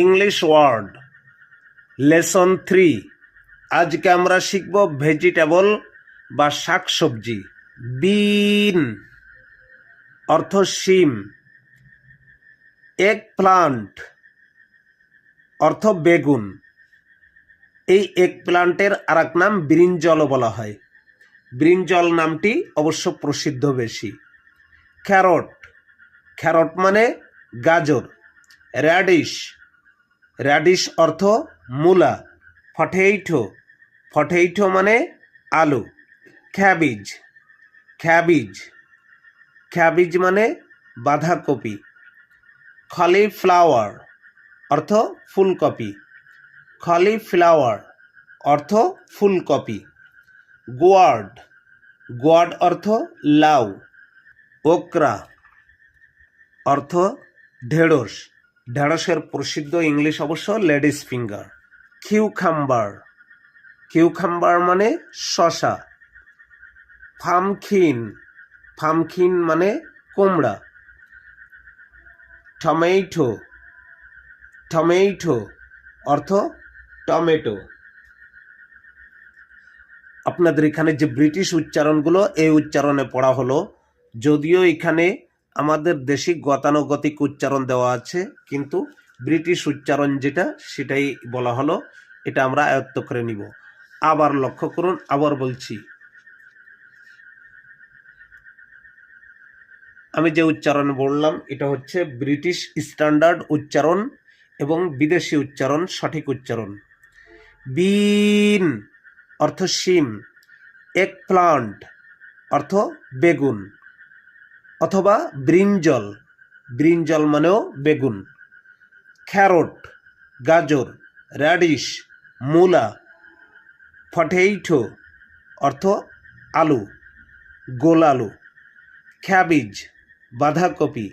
English word lesson three আজকে আমরা শিখব ভেজিটেবল বা শাকসবজি। বিন অর্থ শিম। এগ প্লান্ট অর্থ বেগুন। এই এগ প্লান্টের আর এক নাম ব্রিঞ্জলও বলা হয়। ব্রিঞ্জল নামটি অবশ্য প্রসিদ্ধ বেশি। ক্যারট ক্যারট মানে গাজর। র্যাডিশ র্যাডিশ অর্থ মূলা ফটেইঠো ফটেইঠো মানে আলু খ্যাবিজ খ্যাবিজ খ্যাবিজ মানে বাঁধাকপি ফ্লাওয়ার অর্থ ফুলকপি ফ্লাওয়ার অর্থ ফুলকপি গোয়ার্ড গোয়ার্ড অর্থ লাউ ওকরা অর্থ ঢেঁড়স। ঢেঁড়সের প্রসিদ্ধ ইংলিশ অবশ্য লেডিস ফিঙ্গার। কিউখাম্বার কিউখাম্বার মানে শশা। ফামখিন ফামখিন মানে কুমড়া। টমেটো। টমেটো অর্থ টমেটো। আপনাদের এখানে যে ব্রিটিশ উচ্চারণগুলো, এই উচ্চারণে পড়া হলো, যদিও এখানে আমাদের দেশি গতানুগতিক উচ্চারণ দেওয়া আছে, কিন্তু ব্রিটিশ উচ্চারণ যেটা, সেটাই বলা হলো। এটা আমরা আয়ত্ত করে নিব। আবার লক্ষ্য করুন, আবার বলছি। আমি যে উচ্চারণ বললাম, এটা হচ্ছে ব্রিটিশ স্ট্যান্ডার্ড উচ্চারণ এবং বিদেশি উচ্চারণ, সঠিক উচ্চারণ। বিন অর্থ শিম, এক প্লান্ট অর্থ বেগুন। অথবা ব্রিঞ্জল। ব্রিঞ্জল মানেও বেগুন। ক্যারট, গাজর র্যাডিশ মূলা ফটেইঠো অর্থ আলু, গোল আলু। ক্যাবিজ, বাঁধাকপি,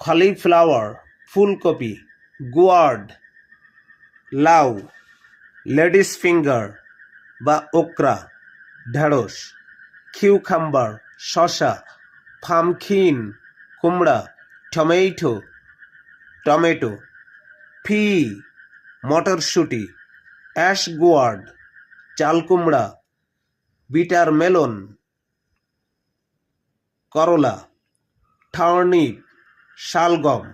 কলিফ্লাওয়ার, ফুলকপি, গোয়ার্ড, লাউ, লেডিস ফিঙ্গার বা ওকরা, ঢেঁড়স কিউখাম্বার শশা ফামখিন কুমড়া, টমেটো টমেটো, ফি, মটরশুঁটি, অ্যাশ গোয়ার্ড, চাল কুমড়া, বিটার মেলন, করলা টার্নিপ শালগম।